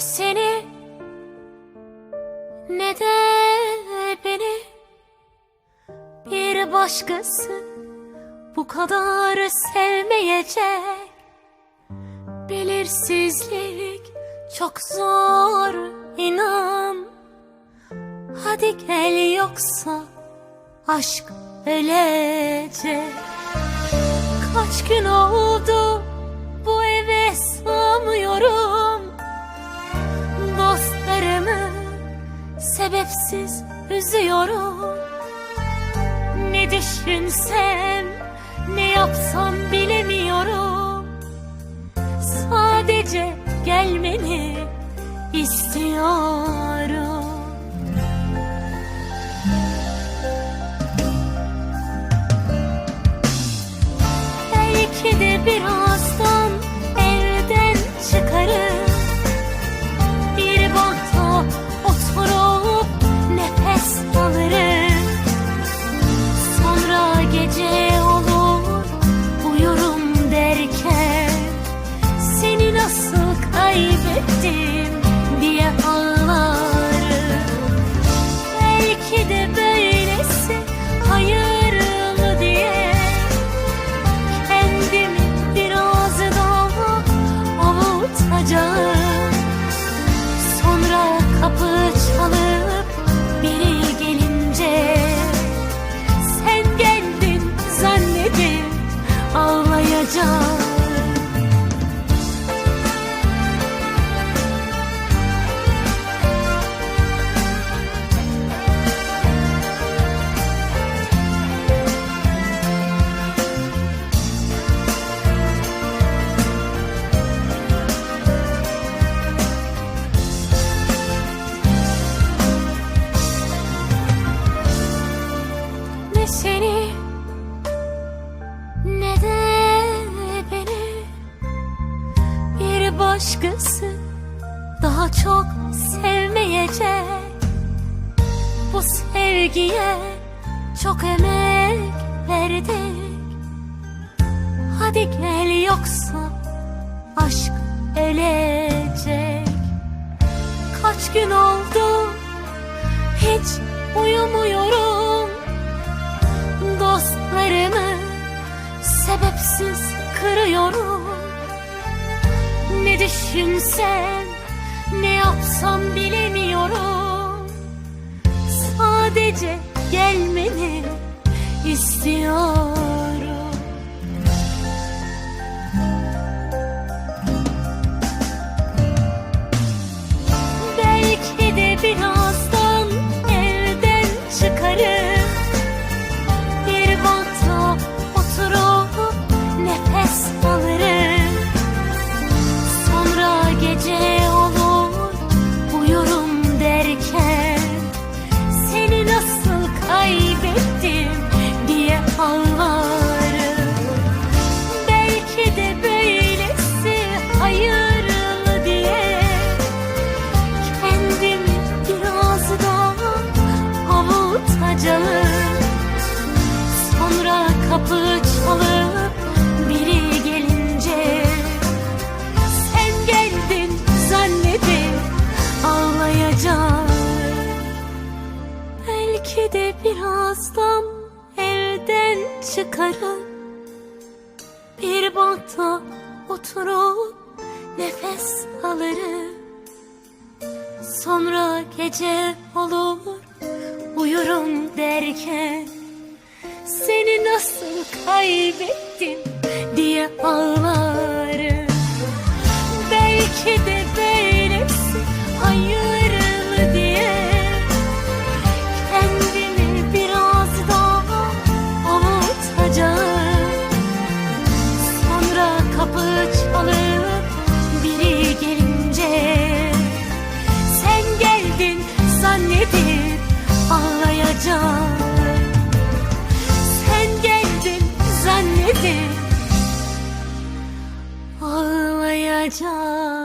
Seni ne de beni bir başkası bu kadar sevmeyecek. Belirsizlik çok zor inan. Hadi gel yoksa aşk ölecek. Kaç gün oldu sebepsiz üzüyorum. Ne düşünsem, ne yapsam bilemiyorum. Sadece gelmeni istiyorum. Kaybettim başkası daha çok sevmeyecek. Bu sevgiye çok emek verdik. Hadi gel yoksa aşk ölecek. Kaç gün oldu hiç uyumuyorum dostlarımı sebepsiz kırıyorum düşünsem ne yapsam bilemiyorum. Sadece gelmeni istiyorum uyurum derken Seni nasıl kaybettim diye ağlarım Belki de böylesi hayırlı diye Kendimi biraz daha avutacağım Sonra kapı çalıp birazdan evden çıkarım Bir bankta oturup nefes alırım. Sonra gece olur uyurum derken Seni nasıl kaybettim? diye de nedir Sen geldin zannedip ağlayacağım.